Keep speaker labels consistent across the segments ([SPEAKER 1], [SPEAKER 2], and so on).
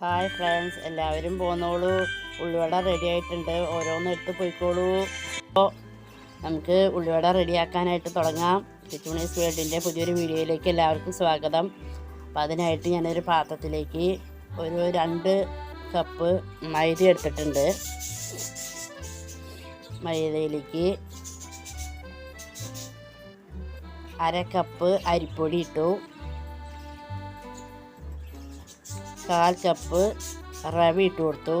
[SPEAKER 1] Hi friends എല്ലാവരും പോന്നോളൂ. ഉള്ളിവട ready ആയിട്ടുണ്ട്. ഓരോന്ന് എടുത്ത് പോയിക്കോളൂ. അപ്പോൾ നമുക്ക് ഉള്ളിവട റെഡിയാക്കാനായിട്ട് തുടങ്ങാം. ചുറ്റുമണീസ് വേൾഡിന്റെ പുതിയൊരു വീഡിയോയിലേക്ക് എല്ലാവർക്കും സ്വാഗതം. അപ്പോൾ അതിനായിട്ട് ഞാനൊരു പാത്രത്തിലേക്ക് ഒരു രണ്ട് കപ്പ് മൈദ എടുത്തിട്ടുണ്ട്. മൈദയിലേക്ക് അര കപ്പ് അരിപ്പൊടി ഇട്ടു. കാൽ കപ്പ് റവ ഇട്ട് കൊടുത്തു.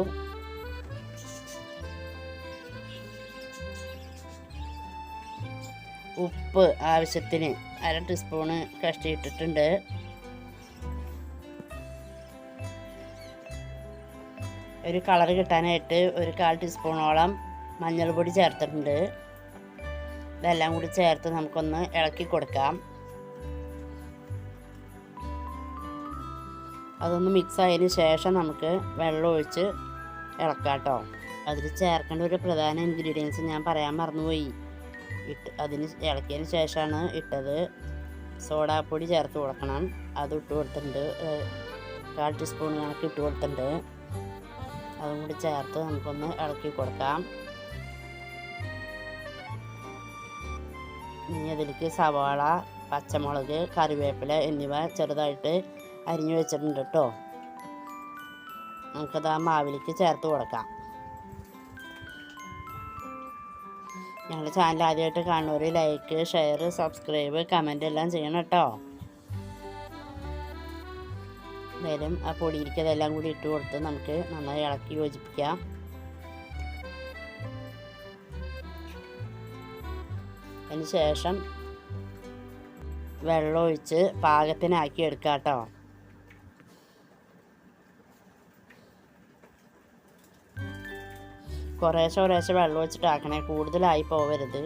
[SPEAKER 1] ഉപ്പ് ആവശ്യത്തിന് അര ടീസ്പൂണ് കഷ്ടി ഇട്ടിട്ടുണ്ട്. ഒരു കളർ കിട്ടാനായിട്ട് ഒരു കാൽ ടീസ്പൂണോളം മഞ്ഞൾപ്പൊടി ചേർത്തിട്ടുണ്ട്. ഇതെല്ലാം കൂടി ചേർത്ത് നമുക്കൊന്ന് ഇളക്കി കൊടുക്കാം. അതൊന്ന് മിക്സ് ആയതിന് ശേഷം നമുക്ക് വെള്ളം ഒഴിച്ച് ഇളക്കാം കേട്ടോ അതിൽ ചേർക്കേണ്ട ഒരു പ്രധാന ഇൻഗ്രീഡിയൻസ് ഞാൻ പറയാൻ മറന്നുപോയി. ഇട്ട് അതിന് ഇളക്കിയതിന് ശേഷമാണ് ഇട്ടത്. സോഡാപ്പൊടി ചേർത്ത് കൊടുക്കണം. അത് ഇട്ട് കൊടുത്തിട്ടുണ്ട്. കാൽ ടീസ്പൂൺ കണക്ക് ഇട്ട് കൊടുത്തിട്ടുണ്ട്. അതും കൂടി ചേർത്ത് നമുക്കൊന്ന് ഇളക്കി കൊടുക്കാം. ഇനി അതിലേക്ക് സവാള പച്ചമുളക് കറിവേപ്പില എന്നിവ ചെറുതായിട്ട് അരിഞ്ഞു വെച്ചിട്ടുണ്ട് കേട്ടോ. നമുക്കത് ആ മാവിലേക്ക് ചേർത്ത് കൊടുക്കാം. ഞങ്ങളുടെ ചാനൽ ആദ്യമായിട്ട് കാണുന്നവർ ലൈക്ക് ഷെയർ സബ്സ്ക്രൈബ് കമന്റ് എല്ലാം ചെയ്യണം കേട്ടോ. നേരം ആ പൊടിയിലേക്ക് അതെല്ലാം കൂടി ഇട്ട് കൊടുത്ത് നമുക്ക് നന്നായി ഇളക്കി യോജിപ്പിക്കാം. അതിന് ശേഷം വെള്ളമൊഴിച്ച് പാകത്തിനാക്കി എടുക്കാം കേട്ടോ. കുറേശ്ശെ കുറേശ്ശെ വെള്ളം ഒഴിച്ചിട്ട് ആക്കണേ. കൂടുതലായി പോവരുത്.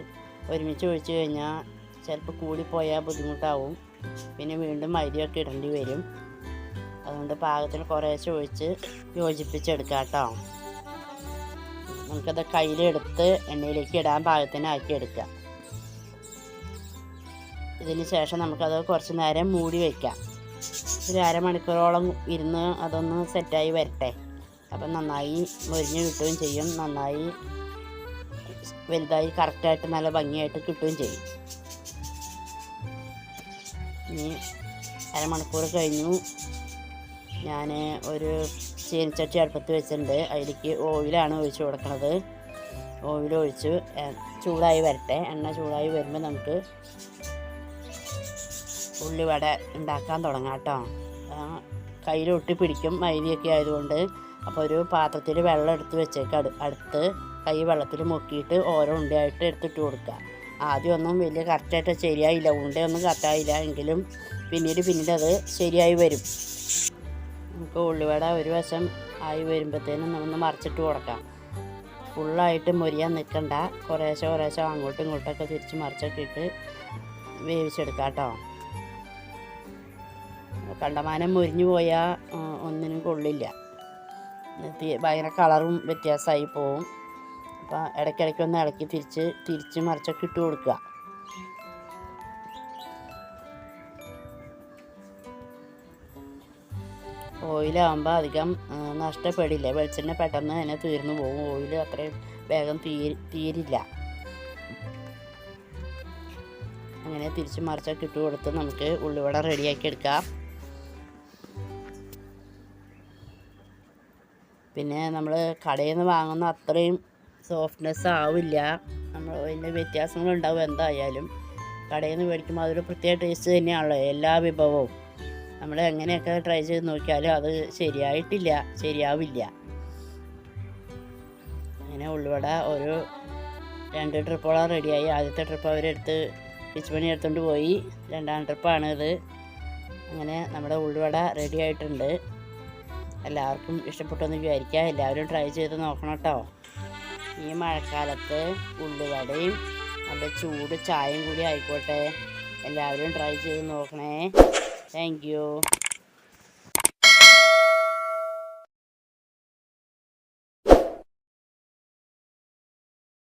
[SPEAKER 1] ഒരുമിച്ച് ഒഴിച്ച് കഴിഞ്ഞാൽ ചിലപ്പോൾ കൂടിപ്പോയാൽ ബുദ്ധിമുട്ടാവും. പിന്നെ വീണ്ടും മൈദിയൊക്കെ ഇടേണ്ടി വരും. അതുകൊണ്ട് പാകത്തിന് കുറേശ്ശെ ഒഴിച്ച് യോജിപ്പിച്ചെടുക്കാം കേട്ടോ നമുക്കത് കയ്യിലെടുത്ത് എണ്ണയിലേക്ക് ഇടാൻ പാകത്തിനാക്കി എടുക്കാം ഇതിന് ശേഷം നമുക്കത് കുറച്ച് നേരം മൂടി വയ്ക്കാം. ഒരു അരമണിക്കൂറോളം ഇരുന്ന് അതൊന്ന് സെറ്റായി വരട്ടെ. അപ്പം നന്നായി മൊരിഞ്ഞ് കിട്ടുകയും ചെയ്യും. നന്നായി വലുതായി കറക്റ്റായിട്ട് നല്ല ഭംഗിയായിട്ട് കിട്ടുകയും ചെയ്യും. ഇനി അരമണിക്കൂർ കഴിഞ്ഞു. ഞാൻ ഒരു ചീനച്ചട്ടി അടുപ്പത്ത് വെച്ചിട്ടുണ്ട്. അതിലേക്ക് ഓയിലാണ് ഒഴിച്ച് കൊടുക്കുന്നത് ഓയിൽ ഒഴിച്ച് ചൂടായി വരട്ടെ. എണ്ണ ചൂടായി വരുമ്പോൾ നമുക്ക് ഉള്ളിവട ഉണ്ടാക്കാൻ തുടങ്ങാം കേട്ടോ. കയ്യിലൊട്ടി പിടിക്കും മൈദയൊക്കെ ആയതുകൊണ്ട്. അപ്പോൾ ഒരു പാത്രത്തിൽ വെള്ളം എടുത്ത് വെച്ചേക്കുക അടു അടുത്ത് കൈ വെള്ളത്തിൽ മുക്കിയിട്ട് ഓരോ ഉണ്ടയായിട്ട് എടുത്തിട്ട് കൊടുക്കുക. ആദ്യമൊന്നും വലിയ കറക്റ്റായിട്ട് ശരിയായില്ല. ഉണ്ടയൊന്നും കറക്റ്റായില്ല എങ്കിലും പിന്നീട് പിന്നീട് അത് ശരിയായി വരും. നമുക്ക് ഉള്ളിവട ഒരു വശം ആയി വരുമ്പോഴത്തേനും നമ്മൾ മറിച്ചിട്ട് കൊടുക്കാം. ഫുള്ളായിട്ട് മുരിയാൻ നിൽക്കണ്ട. കുറേശ്ശെ കുറേശ്ശെ അങ്ങോട്ടും ഇങ്ങോട്ടൊക്കെ തിരിച്ച് മറിച്ചൊക്കെ ഇട്ട് വേവിച്ചെടുക്കാം കേട്ടോ. കണ്ടമാനം മുരിഞ്ഞു പോയാൽ ഒന്നിനും കൊള്ളില്ല. ഭയങ്കര കളറും വ്യത്യാസമായി പോവും. അപ്പോൾ ഇടയ്ക്കിടയ്ക്ക് ഒന്ന് ഇളക്കി തിരിച്ച് തിരിച്ച് മറിച്ചൊക്കെ ഇട്ട് കൊടുക്കുക. ഓയിലാകുമ്പോൾ അധികം നഷ്ടപ്പെടില്ല. വെളിച്ചെണ്ണ പെട്ടെന്ന് തന്നെ തീർന്നു പോകും. ഓയിൽ അത്രയും വേഗം തീരില്ല. അങ്ങനെ തിരിച്ച് മറിച്ചൊക്കെ ഇട്ട് കൊടുത്ത് നമുക്ക് ഉള്ളിവട റെഡിയാക്കി എടുക്കാം. പിന്നെ നമ്മൾ കടയിൽ നിന്ന് വാങ്ങുന്ന അത്രയും സോഫ്റ്റ്നെസ് ആവില്ല. നമ്മൾ അതിന്റെ വ്യത്യാസങ്ങളുണ്ടാവും എന്തായാലും. കടയിൽ നിന്ന് മേടിക്കുമ്പോൾ അതൊരു പ്രത്യേക ടേസ്റ്റ് തന്നെയാണല്ലോ എല്ലാ വിഭവവും. നമ്മൾ എങ്ങനെയൊക്കെ ട്രൈ ചെയ്ത് നോക്കിയാലും അത് ശരിയായിട്ടില്ല ശരിയാവില്ല. അങ്ങനെ ഉള്ളിവട ഒരു രണ്ട് ട്രിപ്പോളം റെഡിയായി ആദ്യത്തെ ട്രിപ്പ് അവരെടുത്ത് പിച്ചുപണി എടുത്തുകൊണ്ട് പോയി. രണ്ടാം ട്രിപ്പാണിത് അങ്ങനെ നമ്മുടെ ഉള്ളിവട റെഡി ആയിട്ടുണ്ട്. എല്ലാവർക്കും ഇഷ്ടപ്പെട്ടെന്ന് വിചാരിക്കാം. എല്ലാവരും ട്രൈ ചെയ്ത് നോക്കണം കേട്ടോ. ഈ മഴക്കാലത്ത് ഉള്ളുവടയും നല്ല ചൂട് ചായയും കൂടി ആയിക്കോട്ടെ. എല്ലാവരും ട്രൈ ചെയ്ത് നോക്കണേ. താങ്ക്